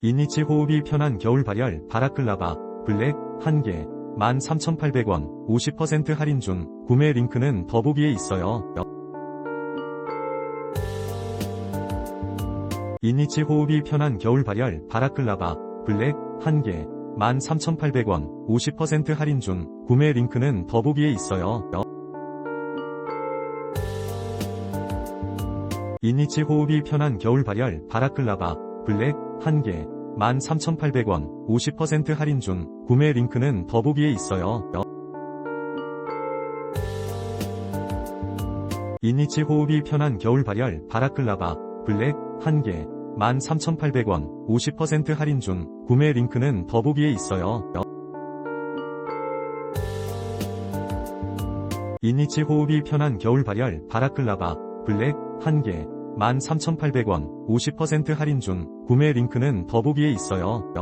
이니치 호흡이 편한 겨울 발열 바라클라바 블랙 1개 13,800원 50% 할인 중 구매 링크는 더보기에 있어요. 이니치 호흡이 편한 겨울 발열 바라클라바 블랙 1개 13,800원 50% 할인 중 구매 링크는 더보기에 있어요. 이니치 호흡이 편한 겨울 발열 바라클라바 블랙 1개 13,800원 50% 할인 중 구매 링크는 더보기에 있어요. 이니치 호흡이 편한 겨울 발열 바라클라바 블랙 1개 13,800원 50% 할인 중 구매 링크는 더보기에 있어요. 이니치 호흡이 편한 겨울 발열 바라클라바 블랙 1개 13,800원 50% 할인 중 구매 링크는 더보기에 있어요.